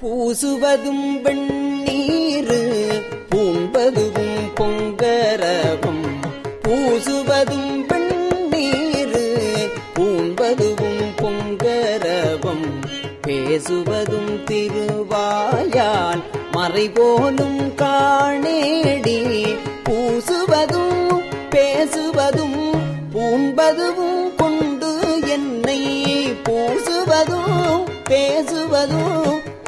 பூசுவதும் வெண்ணீரு பூண்பதுவும் பொங்கரவும் பூசுவதும் வெண்ணீரு பூண்பதுவும் பொங்கரவும் பேசுவதும் திருவாயால் மறைபோலும் காணேடி. பூசுவதும் பேசுவதும் பூண்பதுவும் கொண்டு என்னை பூசுவதும் பேசுவதும்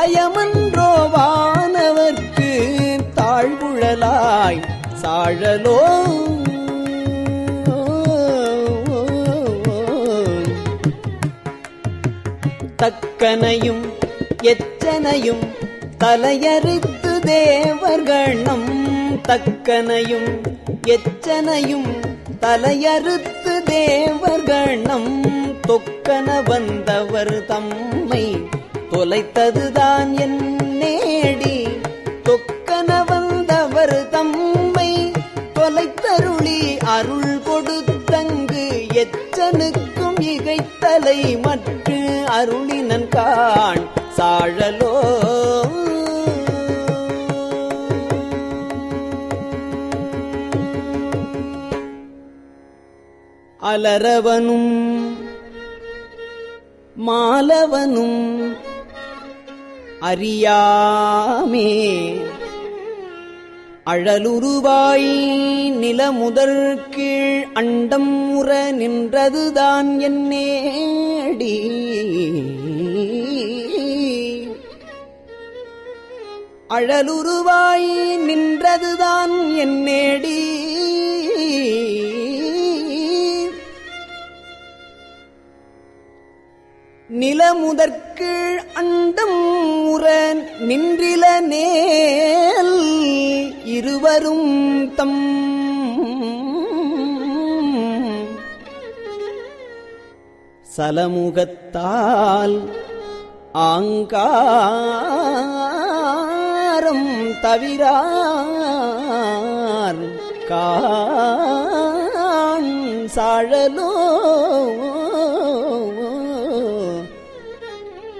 சயமன்றோவானவர்க்கு தாழ்வுழலாய் சாழலோ? தக்கனையும் எச்சனையும் தலையறுத்து தேவர்கணம் தக்கனையும் எச்சனையும் தலையறுத்து தேவர்கணம் தொக்கன வந்தவர் தம்மை தொலைத்ததுதான் என் நேடி. தொக்கன வந்தவர் தம்மை தொலைத்தருளி அருள் கொடுத்தங்கு எச்சனுக்கும் இகைத்தலை மற்ற அருளினன் காண் சாழலோ. அலரவனும் மாலவனும் அறியாமே. அழலுருவாய் நிலமுதற் கீழ் அண்டம் உற நின்றதுதான் என்னேடி அழலுருவாய் நின்றதுதான் என் நேடி நிலமுதற்கீழ் அண்டம் உற நின்றில நேல் இருவரும் தம். சலமுகத்தால் ஆங்காரம் தவிரார். காண் சாழலோ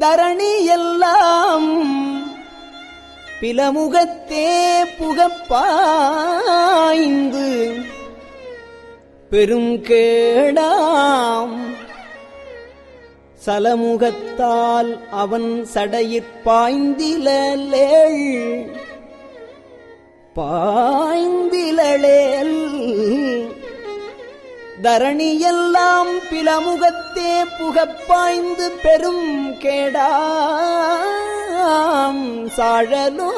தரணி எல்லாம் பிலமுகத்தே புகப்பாய்ந்து பெரும் கேடாம். சலமுகத்தால் அவன் சடையிற்பாய்ந்திலேள் பாய்ந்திலளேல் தரணியெல்லாம் பிலமுகத்தே புகப்பாய்ந்து பெரும் கேடாம் சாழலோ.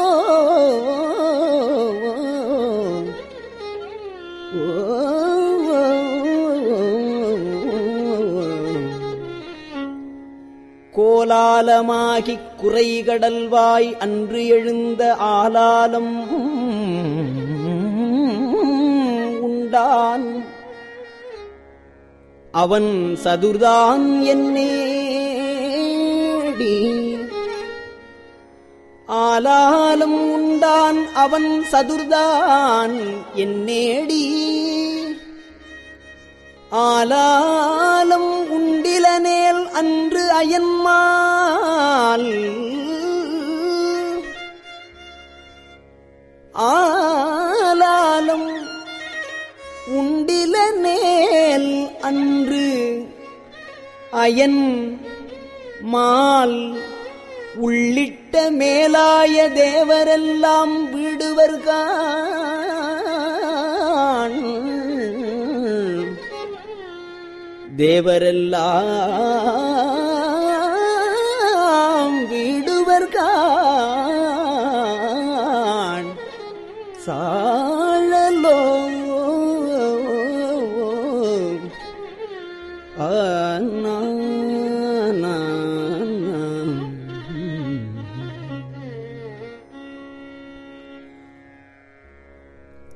கோலாலமாகிக் குறைகடல்வாய் அன்று எழுந்த ஆலாலம் உண்டான். அவன் சதுர்தான் என்னேடி ஆலாலும் உண்டான் அவன் சதுர்தான் என்னேடி ஆலாலம் உண்டிலனேல் அன்று அயன்மால். ஆலாலம் உண்டில நேல் அன்று அயன் மால் உள்ளிட்ட மேலாய தேவரெல்லாம் விடுவர்கான் தேவரெல்லாம் விடுவர்கான் சா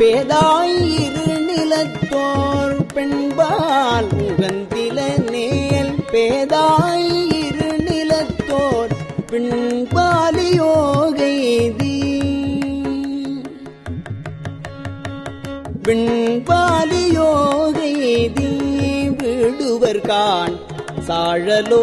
பேதாயிரு நிலத்தோர் பெண்பால் உகந்தில நேல். பேதாயிரு நிலத்தோர் பின்பாலியோகைதி பின்பாலியோகைதி விடுவர் கான் சாழலோ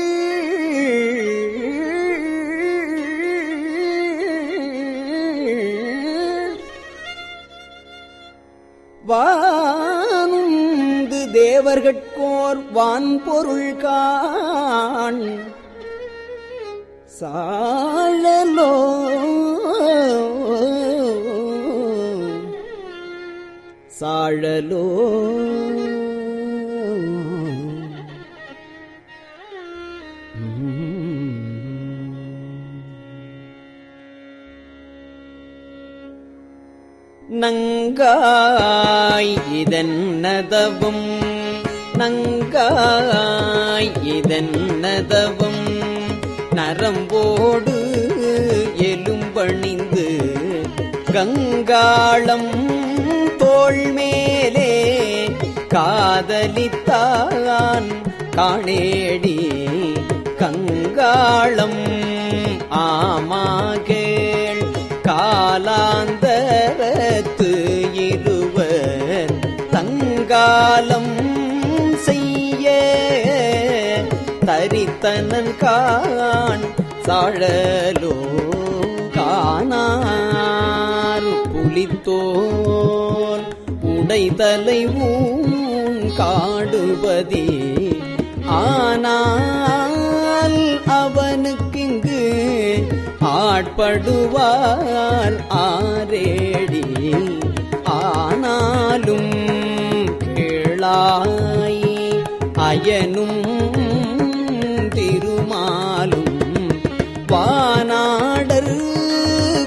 வானுந்து தேவர்கட்கோர் வான்பொருள் காண். சாழலோ சாழலோ. நங்காய் இதன்னதவும்? நங்காய் இதன்னதவும்? நரம்போடு எலும்பணிந்து கங்காளம் தோள்மேலே காதலித்தான் காணேடி கங்காளம். ஆமாக காலாந்த காலம் செய்ய. தரித்தனன் காண் சாழலோ காணார். புலித்தோல் உடைதலை ஊன் காடுபதி ஆனால் அவனுக்கிங்கு ஆட்படுவார் ஆரேடி கேளாய் அயனும் திருமாலும் வானாடர்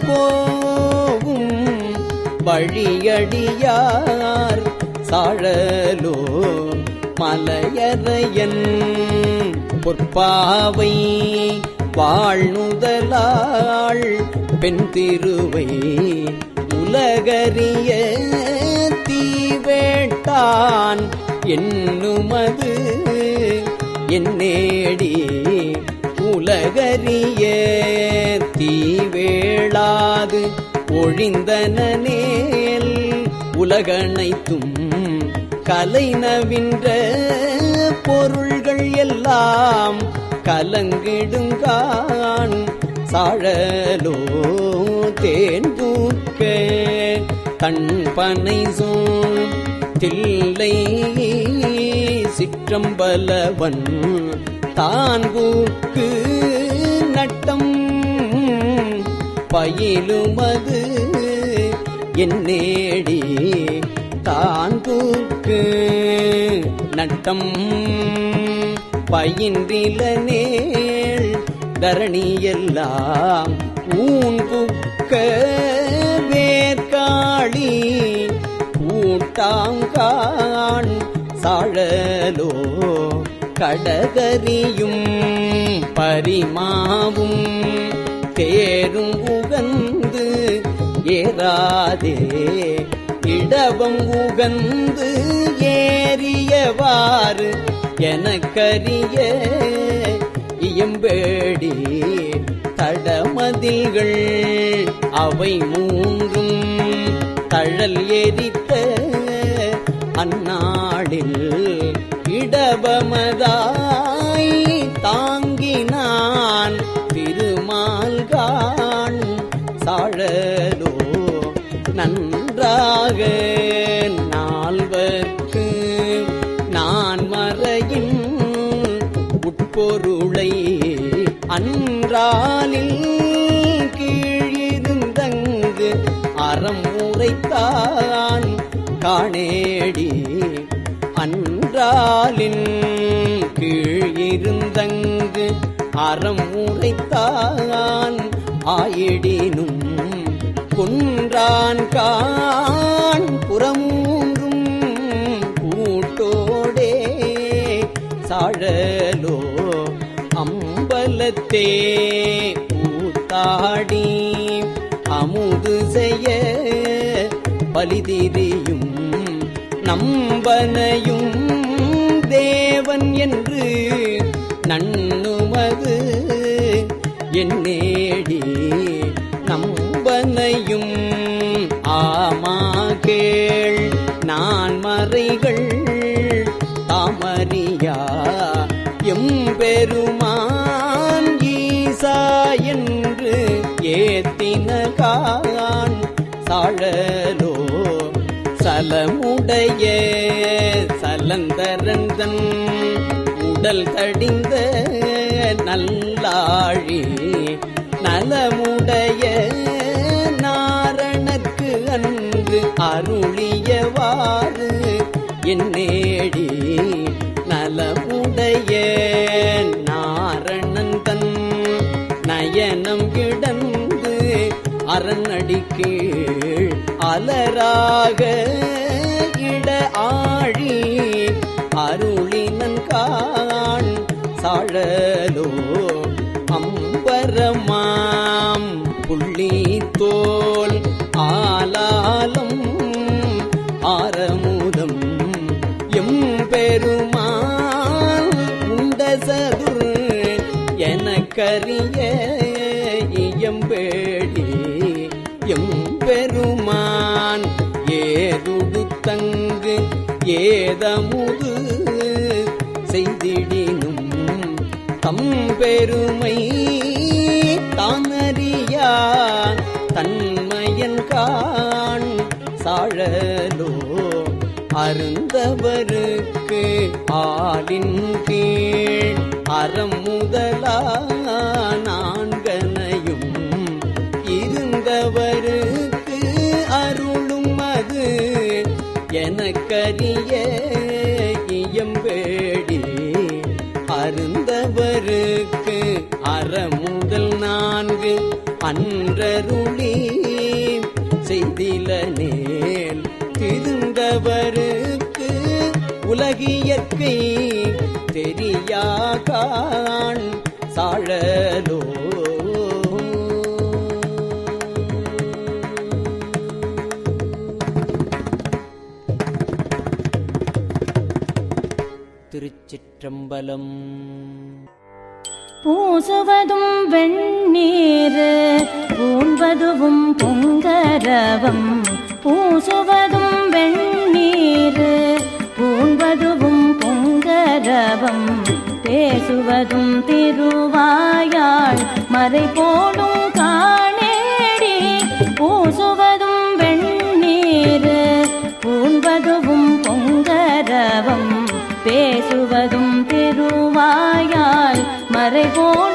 கோவும் வழியடியார் சாழலோ மலையறையன் பொற்பாவை வாழ்நுதலாள் பெண் திருவை உலகறிய என்னுமது? என்னேடி உலகறிய தீவேளாது ஒழிந்தனேல் உலகனைத்தும் கலைனவின்ற பொருள்கள் எல்லாம் கலங்கிடுங்கான் சாழலோ தேன் பூக்க கண்பனை சோன் தில்லை சிற்றம்பலவன் தான்கூக்கு நட்டம் பயிலுமது என்னேடி தான் பூக்கு நட்டம் பயின்றில நேள் தரணியெல்லாம் ஊன்குக்க தாங்கான் சாழலோ கடகரியும் பரிமாவும் தேரும் உகந்து ஏறாதே இடவம் உகந்து ஏறியவாறு எனக்கரிய இயம்பேடி தடமதில்கள் அவை மூன்றும் தழல் எரித்த அந்நாளில் இடபமதாய் தாங்கினான் திருமால்கான் சாழலோ நன்றாக நால்வர்க்கு நான் மறையின் உட்பொருளை அன்றாலில் கீழிருந்தங்கு அறம் உரைத்தான் காணேடி அறாலின் கீழ் இருந்தங்கு அறம் உரைத்தான் ஆயிடினும் குன்றான் கான் புறமூன்றும் கூட்டோடே சாழலோ அம்பலத்தே பூத்தாடி அமுது செய்ய பலிதிரியும் நம்பனையும் தேவன் என்று நண்ணுமது என்னேடி நம்பனையும் ஆமா கேள். நான் மறைகள் தாமரியா எம் பெருமான் ஈசா என்று ஏத்தின கான். சாழலோ சலமுடைய சலந்தரந்தன் உடல் தடிந்த நல்லாழி நலமுடைய நாரணக்கு அன்று அருளியவாறு என்னேடி நலமுடைய நாரணந்தன் நயனம் கிடந்து அரண்அடி அலராக இட ஆழி அருளினன் காண் சாழலோ. அம்பரமாம் புள்ளி தோல் ஆலாலும் ஆரமுதம் எம் பெருமாள் உண்ட சதுர் எனக்கறிய இயம்பே பெருமான். எம்பெருமான் ஏதுடுத்தங்கு ஏதமுது செய்திடினும் தம் பெருமை தானறியா தன்மையன் காண் சாழலோ அருந்தவருக்கு ஆளின் கீழ் அறம் முதலா நான் எனக்கரிய இயம்பேடி அருந்தவருக்கு அறமுதல் நான்கு அன்றருளி செய்தில நேல் திருந்தவருக்கு உலகியற்கை தெரியாகான் சாழலோ திருச்சிற்றம்பலம். பூசுவதும் வெண்ணீர் பூண்பதுவும் பொங்கரவம். பூசுவதும் வெண்ணீர் பூண்பதுவும் பொங்கரவம். பேசுவதும் திருவாயாள் மறை போல் திருவாயால் போன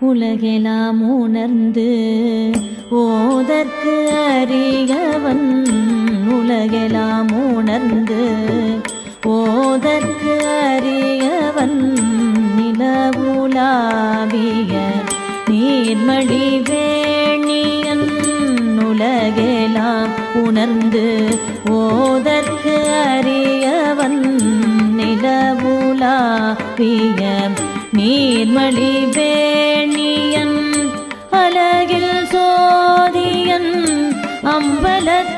உலகெலாம் உணர்ந்து ஓதற்கு அறியவன் உலகெலாம் உணர்ந்து ஓதற்கு அறியவன் நிலவுலாவிய நீர்மழி வேணியன். உலகெலாம் உணர்ந்து ஓதற்கு அறியவன் நிலவுலாவிய நீர்மழி வே അമ്പലത്തിൽ